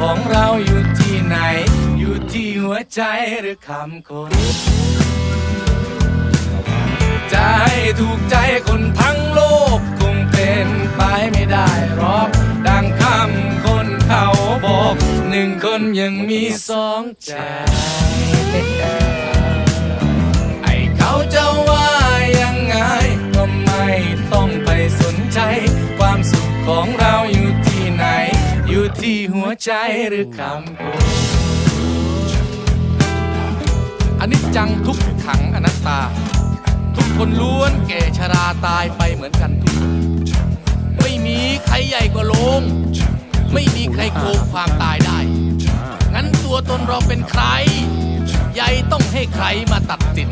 ของเราอยู่ที่ไหน อยู่ที่หัวใจหรือคำคนจะให้ถูกใจคนทั้งโลก คงเป็นไปไม่ได้หรอก ดังคำคนเขาบอก หนึ่งคนยังมีสองใจ ที่หัวใจหรือคำพูดอันนี้จังทุกขังอนัตตา ทุกคนล้วนแก่ชราตายไปเหมือนกันทุกไม่มีใครใหญ่กว่าโลง ไม่มีใครโกงความตายได้ งั้นตัวตนเราเป็นใคร ใหญ่ต้องให้ใครมาตัดสิน